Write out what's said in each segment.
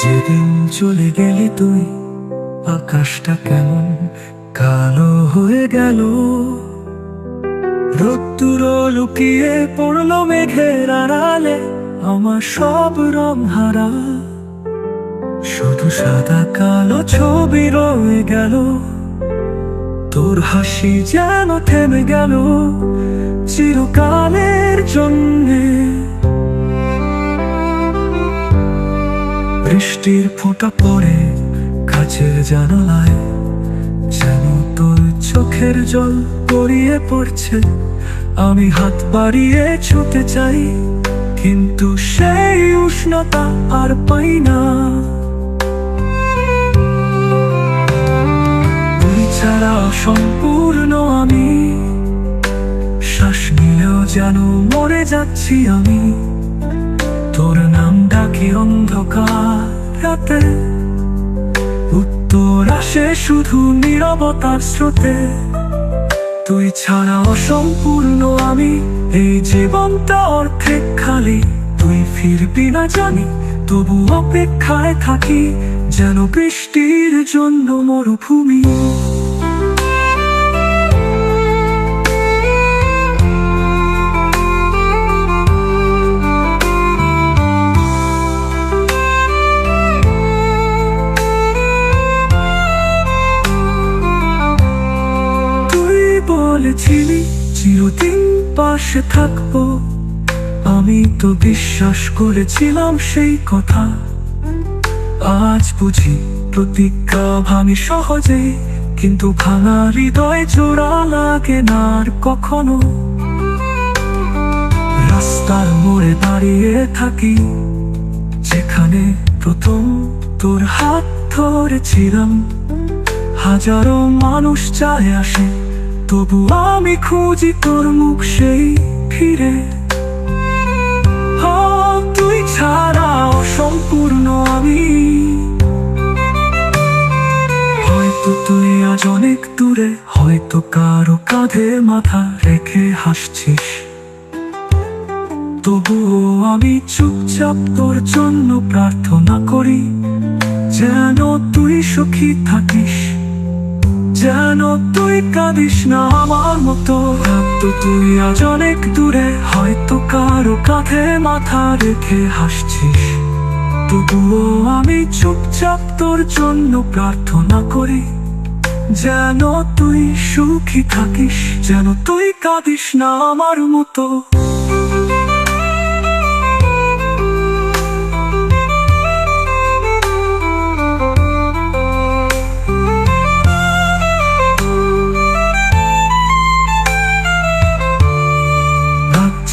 যেদিন চলে গেলি তুই, আকাশটা কেমন কালো হয়ে গেল। রোদ্দুর লুকিয়ে পড়ল মেঘের আড়ালে, আমার সব রং হারা। শুধু সাদা কালো ছবি রয়ে গেল, তোর হাসি যেন থেমে গেল চিরকালের জন্যে। বৃষ্টির ফোঁটা পড়ে কাছের জানালায়, যেন তোর চোখের জল গড়িয়ে পড়ছে। আমি হাত বাড়িয়ে ছুটে চাই, কিন্তু সেই উষ্ণতা আর পাই না। ছাড়া অসম্পূর্ণ আমি, শ্বাস নিলেও যেন মরে যাচ্ছি আমি। ডাকি অন্ধকার রাতে উত্তর আসে শুধু নিরবতার স্রোতে। তুই ছাড়া অসম্পূর্ণ আমি, এই জীবনটা অর্ধেক খালি। তুই ফিরবি না জানি, তবু অপেক্ষায় থাকি, যেন বৃষ্টির জন্য মরুভূমি। বলেছিলি, চিরদিন পাশে থাকব। আমি তো বিশ্বাস করেছিলাম সেই কথা। আজ বুঝি প্রতিজ্ঞা ভাঙি সহজে, কিন্তু ভাঙা হৃদয় জোড়া লাগে না আর কখনো। রাস্তার মোড়ে দাঁড়িয়ে থাকি, যেখানে প্রথম তোর হাত ধরেছিলাম। হাজারো মানুষ চায় আসে তবু আমি খুঁজি তোর মুখ সেই ফিরে। তুই ছাড়া অসম্পূর্ণ আমি। হয়তো তুই আজ অনেক দূরে, হয়তো কারও কাঁধে মাথা রেখে হাসছিস। তবুও আমি চুপচাপ তোর জন্য প্রার্থনা করি, যেন তুই সুখী থাকিস। যেন তুই কাঁদিস না আমার মতো। তো তুই আজ অনেক দূরে, হয়তো কারও কাঁধে মাথা রেখে হাসছিস। তবুও আমি চুপচাপ তোর জন্য প্রার্থনা করি, যেন তুই সুখী থাকিস, যেন তুই কাঁদিস না আমার মতো।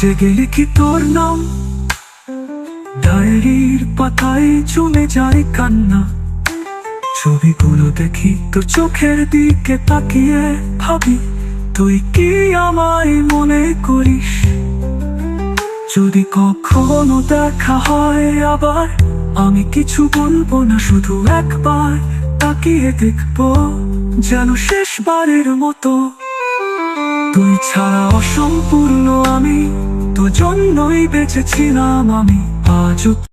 জেগে লিখি তোর নাম? ডায়েরির পাতায় জমে যায় কান্না। ছবিগুলো দেখি তোর চোখের দিকে তাকিয়ে ভাবি, তুই কি আমায় মনে করিস? যদি কখনো দেখা হয় আবার, আমি কিছু বলব না, শুধু একবার তাকিয়ে দেখব যেন শেষবারের মতো। তুই ছাড়া অসম্পূর্ণ আমি তো জন্যই বেঁচেছিলাম আমি। আজও